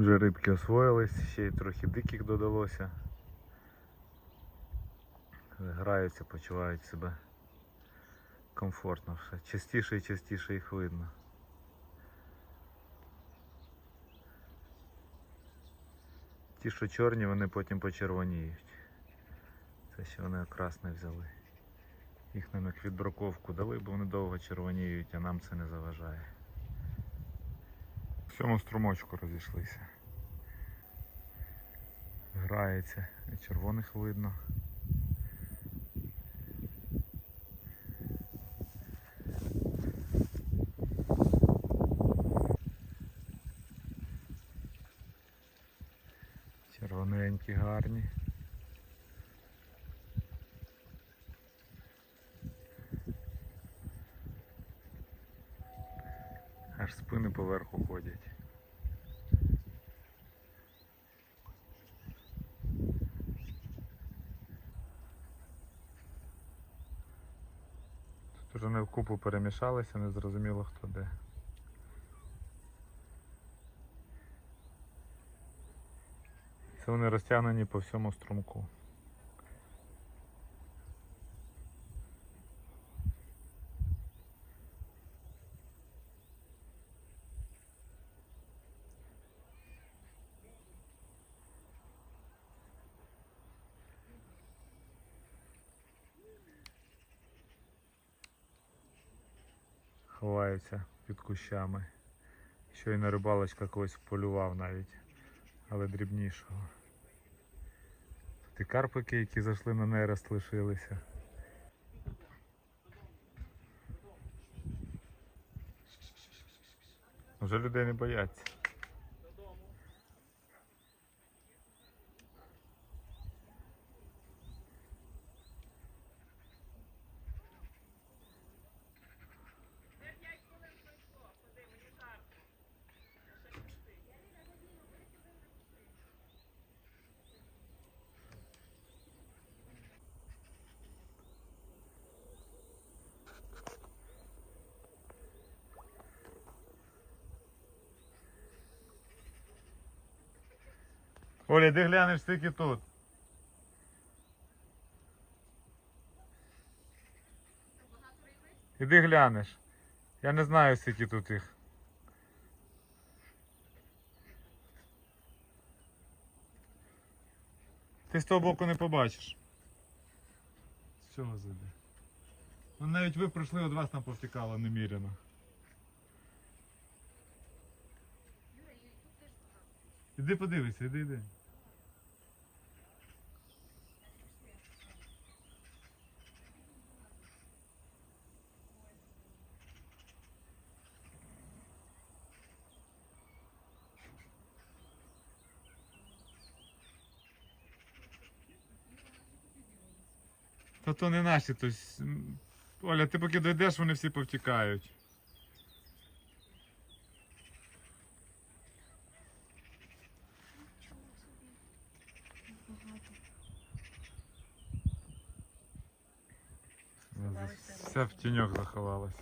Вже рибки освоїлись, ще й трохи диких додалося. Граються, почувають себе комфортно все. Частіше і частіше їх видно. Ті, що чорні, вони потім почервоніють. Це ще вони якраз не взяли. Їх на них відбраковку дали, бо вони довго червоніють, а нам це не заважає. В цьому струмочку розійшлися. Грається, і червоних видно. Червоненькі гарні. Аж спини поверху ходять. Тут вони вкупу перемішалися, не зрозуміло хто де. Це вони розтягнені по всьому струмку. Ховаються під кущами. Щойно рибалочка когось полював навіть, але дрібнішого. Тут і карпики, які зайшли на нерест, лишилися. Вже людей не бояться. Оля, ти глянеш скільки тут. Іди глянеш. Я не знаю, скільки тут їх. Ти з того боку не побачиш. З цього зайди. Ну навіть ви пройшли, від вас нам повтікало неміряно. Іди подивися, іди, іди. Та то не наші, то Оля, ти поки дойдеш, вони всі повтікають. Все в тіньок заховалось.